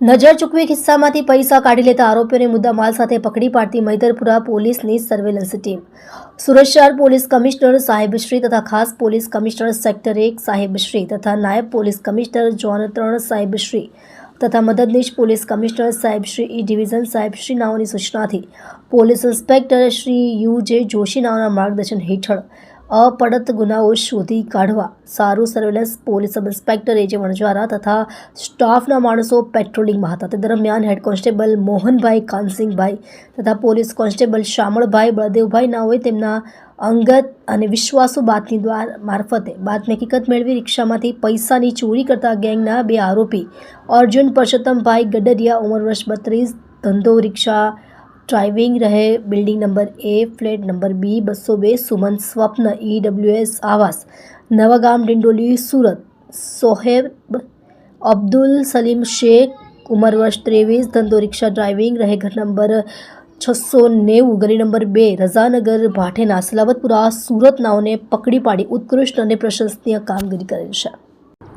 નજર ચૂકવી ખિસ્સામાંથી પૈસા કાઢી લેતા આરોપીઓને મુદ્દામાલ સાથે પકડી પાડતી મૈદરપુરા પોલીસની સર્વેલન્સ ટીમ સુરત શહેર પોલીસ કમિશનર સાહેબશ્રી તથા ખાસ પોલીસ કમિશનર સેક્ટર એક સાહેબશ્રી તથા નાયબ પોલીસ કમિશનર જોન ત્રણ સાહેબશ્રી તથા મદદનીશ પોલીસ કમિશનર સાહેબશ્રી ઈ ડિવિઝન સાહેબશ્રી નાઓની સૂચનાથી. Police inspector Shri U J Joshi નાઓના માર્ગદર્શન હેઠળ અપડત ગુનાઓ શોધી કાઢવા. સારું surveillance, police sub inspector A J તથા સ્ટાફના માણસો પેટ્રોલિંગમાં હતા. તે દરમિયાન હેડ કોન્સ્ટેબલ મોહનભાઈ કાનસિંગભાઈ તથા પોલીસ કોન્સ્ટેબલ શામળભાઈ બળદેવભાઈ નાઓએ તેમના અંગત અને વિશ્વાસુ બાતમી દ્વાર મારફતે. બાતમી હકીકત મેળવી રિક્ષામાંથી પૈસાની ચોરી કરતા ગેંગના બે આરોપી અર્જુન પરસોત્તમભાઈ ગડરિયા, ઉંમર વર્ષ બત્રીસ, ધંધો રિક્ષા ડ્રાઇવિંગ રહે building number A, flat number B, બસો બે, સુમન સ્વપ્ન, ઈ ડબ્લ્યુએસ આવાસ. નવાગામ, ડિંડોલી, સુરત. સોહેબ અબ્દુલ સલીમ શેખ, ઉંમર વર્ષ ત્રેવીસ, ધંધો, રિક્ષા, ડ્રાઇવિંગ રહે ઘર નંબર છસો નેવું, ગલી નંબર બે, રઝાનગર, ભાઠેના, સલાવતપુરા સુરતનાઓને પકડી પાડી ઉત્કૃષ્ટ અને પ્રશંસનીય કામગીરી કરેલ છે.